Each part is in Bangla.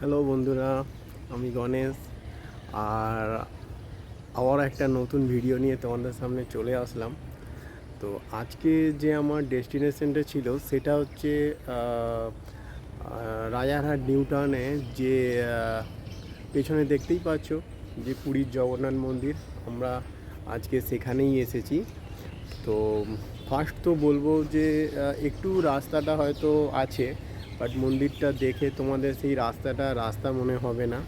হ্যালো বন্ধুরা, আমি গণেশ। আর আবার একটা নতুন ভিডিও নিয়ে তোমাদের সামনে চলে আসলাম। তো আজকে যে আমার ডেস্টিনেশনটা ছিল, সেটা হচ্ছে রাজারহাট, নিউ টাউনে যে পেছনে দেখতেই পাচ্ছ যে পুরীর জগন্নাথ মন্দির। আমরা আজকে সেখানেই এসেছি। তো ফার্স্ট তো বলব যে একটু রাস্তাটা হয়তো আছে বাট মন্দিরটা দেখে তোমাদের সেই রাস্তাটা, রাস্তা মনে হবে না।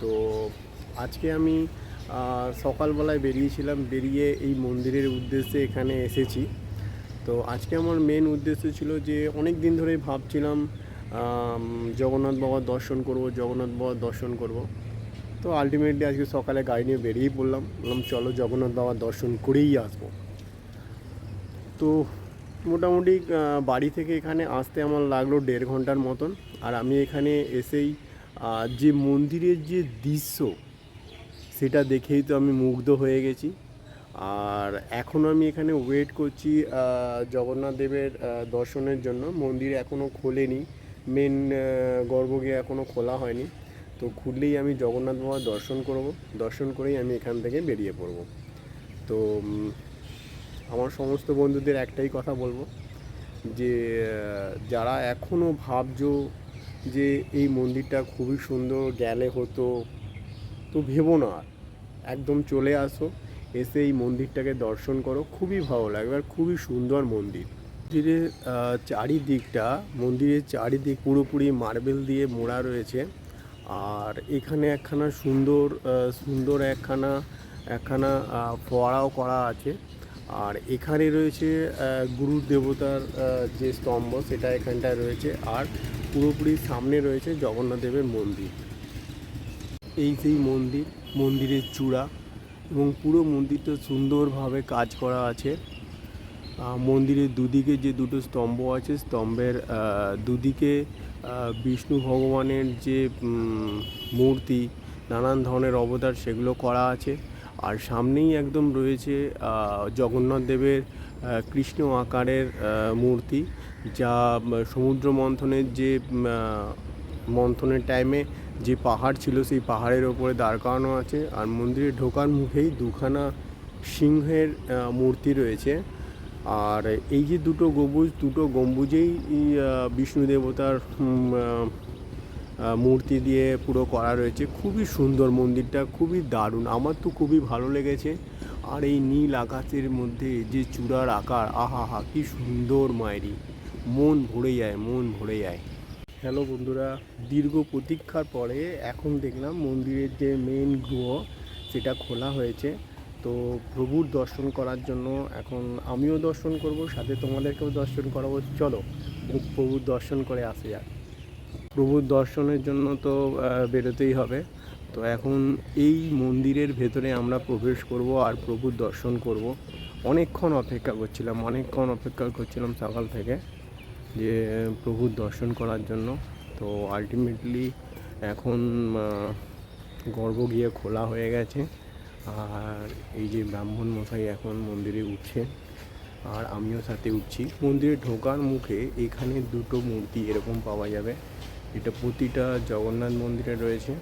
তো আজকে আমি সকালবেলায় বেরিয়েছিলাম, বেরিয়ে এই মন্দিরের উদ্দেশ্যে এখানে এসেছি। তো আজকে আমার মেন উদ্দেশ্য ছিল যে অনেক দিন ধরেই ভাবছিলাম জগন্নাথ বাবার দর্শন করব, জগন্নাথ বাবার দর্শন করব। তো আলটিমেটলি আজকে সকালে গাড়ি নিয়ে বেরিয়েই পড়লাম। বললাম, চলো জগন্নাথ বাবার দর্শন করেই আসব। তো মোটামুটি বাড়ি থেকে এখানে আসতে আমার লাগল দেড় ঘণ্টার মতন। আর আমি এখানে এসেই যে মন্দিরের যে দৃশ্য, সেটা দেখেই তো আমি মুগ্ধ হয়ে গেছি। আর এখন আমি এখানে ওয়েট করছি জগন্নাথ দেবের দর্শনের জন্য। মন্দির এখনও খোলেনি। মেন গর্ভগৃহ এখনও খোলা হয়নি। তো খুললেই আমি জগন্নাথ বাবার দর্শন করব। দর্শন করেই আমি এখান থেকে বেরিয়ে পড়ব। তো আমার সমস্ত বন্ধুদের একটাই কথা বলব যে যারা এখনও ভাবছ যে এই মন্দিরটা খুবই সুন্দর, গেলে হতো, তো ভেবো না একদম চলে আসো, এসে এই মন্দিরটাকে দর্শন করো, খুবই ভালো লাগবে আর খুবই সুন্দর মন্দির। মন্দিরের চারিদিকটা, মন্দিরের চারিদিক পুরোপুরি মার্বেল দিয়ে মোড়া রয়েছে আর এখানে একখানা সুন্দর সুন্দর একখানা একখানা ফোয়ারাও করা আছে। আর এখানে রয়েছে গুরু দেবতার যে স্তম্ভ, সেটা এখানটায় রয়েছে। আর পুরোপুরি সামনে রয়েছে জগন্নাথ দেবের মন্দির। এই সেই মন্দির, মন্দিরের চূড়া এবং পুরো মন্দিরটা সুন্দরভাবে কাজ করা আছে। মন্দিরের দুদিকে যে দুটো স্তম্ভ আছে, স্তম্ভের দুদিকে বিষ্ণু ভগবানের যে মূর্তি, নানান ধরনের অবতার সেগুলো করা আছে। আর সামনেই একদম রয়েছে জগন্নাথ দেবের কৃষ্ণ আকারের মূর্তি, যা সমুদ্র মন্থনের যে মন্থনের টাইমে যে পাহাড় ছিল, সেই পাহাড়ের ওপরে দাঁড় করানো আছে। আর মন্দিরে ঢোকার মুখেই দুখানা সিংহের মূর্তি রয়েছে। আর এই যে দুটো গম্বুজ দুটো গম্বুজেই বিষ্ণু দেবতার মূর্তি দিয়ে পুরো করা রয়েছে। খুবই সুন্দর মন্দিরটা, খুবই দারুণ। আমার তো খুবই ভালো লেগেছে। আর এই নীল আকাশের মধ্যে যে চূড়ার আকার, আহা হা, কি সুন্দর মায়েরি মন ভরে যায়, মন ভরে যায়। হ্যালো বন্ধুরা, দীর্ঘ প্রতীক্ষার পরে এখন দেখলাম মন্দিরের যে মেন গৃহ, সেটা খোলা হয়েছে। তো প্রভুর দর্শন করার জন্য এখন আমিও দর্শন করব, সাথে তোমাদেরকেও দর্শন করাবো। চলো, প্রভুর দর্শন করে আসে যাক। প্রভুর দর্শনের জন্য তো বেরোতেই হবে। তো এখন এই মন্দিরের ভেতরে আমরা প্রবেশ করব আর প্রভুর দর্শন করব। অনেকক্ষণ অপেক্ষা করছিলাম অনেকক্ষণ অপেক্ষা করছিলাম সকাল থেকে যে প্রভুর দর্শন করার জন্য। তো আলটিমেটলি এখন আহ, গিয়ে খোলা হয়ে গেছে। আর এই যে ব্রাহ্মণ মশাই এখন মন্দিরে উঠছে আর আমিও সাথে উঠছি। মন্দিরে ঢোকার মুখে এখানে দুটো মূর্তি এরকম পাওয়া যাবে। এটা প্রতিটা জগন্নাথ মন্দিরে রয়েছে।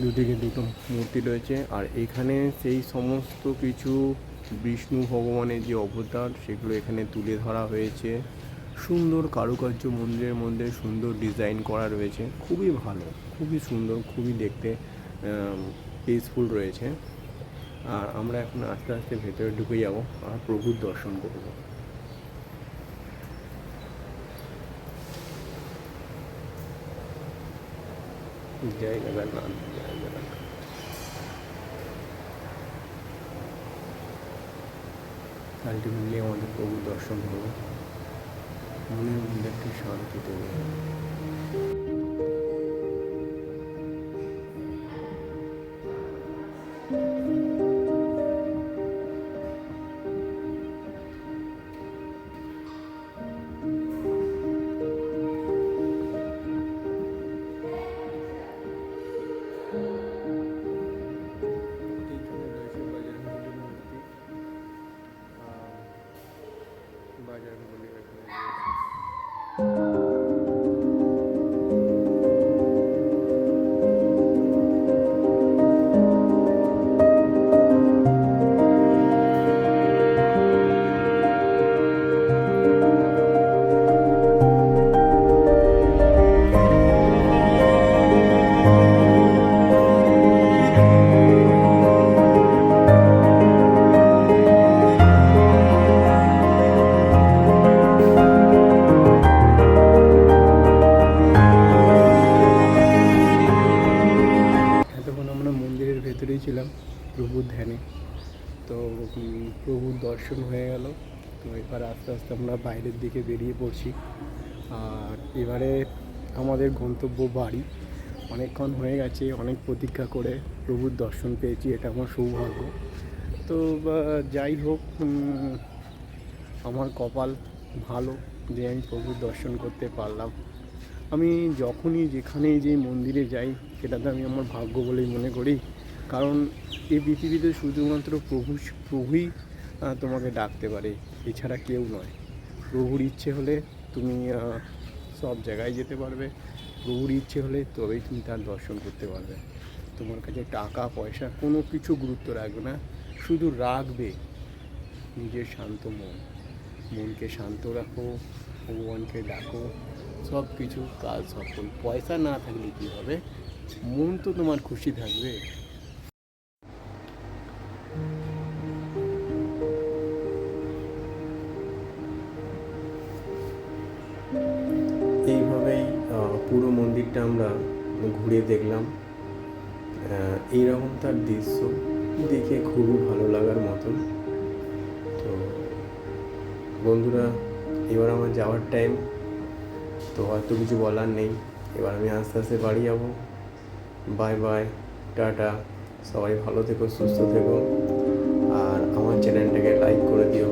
দুদিকে দুটো মূর্তি রয়েছে। আর এখানে সেই সমস্ত কিছু বিষ্ণু ভগবানের যে অবতার, সেগুলো এখানে তুলে ধরা হয়েছে। সুন্দর কারুকার্য মন্দিরের মধ্যে সুন্দর ডিজাইন করা রয়েছে। খুবই ভালো, খুবই সুন্দর, খুবই দেখতে পিসফুল রয়েছে। আর আমরা এখন আস্তে আস্তে ভেতরে ঢুকে যাব, আর প্রভুর দর্শন করব। জয় জগন্নাথ জয় জগন্নাথ আলটিমেটলি আমাদের প্রভু দর্শন হলো মনের মধ্যে একটি শান্তি তৈরি হলো ধ্যানে। তো প্রভুর দর্শন হয়ে গেল। তো এবার আস্তে আস্তে আমরা বাইরের দিকে বেরিয়ে পড়ছি। আর এবারে আমাদের গন্তব্য বাড়ি। অনেকক্ষণ হয়ে গেছে, অনেক প্রতীক্ষা করে প্রভুর দর্শন পেয়েছি, এটা আমার সৌভাগ্য। তো যাই হোক আমার কপাল ভালো যে আমি প্রভুর দর্শন করতে পারলাম। আমি যখনই যেখানেই যে মন্দিরে যাই, সেটাতে আমি আমার ভাগ্য বলেই মনে করি। কারণ এই পৃথিবীতে শুধুমাত্র প্রভু, প্রভুই তোমাকে ডাকতে পারে, এছাড়া কেউ নয়। প্রভুর ইচ্ছে হলে তুমি সব জায়গায় যেতে পারবে। প্রভুর ইচ্ছে হলে তবেই তুমি তার দর্শন করতে পারবে। তোমার কাছে টাকা, পয়সা, কোনো কিছু গুরুত্ব রাখবে না। শুধু রাখবে নিজের শান্ত মন। মনকে শান্ত রাখো, ভগবানকে ডাকো, সব কিছু কাজ সফল পয়সা না থাকলে কী হবে? মন তো তোমার খুশি থাকবে। আমরা ঘুরে দেখলাম এইরকম তার দৃশ্য দেখে খুবই ভালো লাগার মতন। তো বন্ধুরা, এবার আমার যাওয়ার টাইম তো হয়তো কিছু বলার নেই। এবার আমি আস্তে আস্তে বাড়ি যাব। বাই বাই টাটা। সবাই ভালো থেকো, সুস্থ থেকো। আর আমার চ্যানেলটাকে লাইক করে দিও।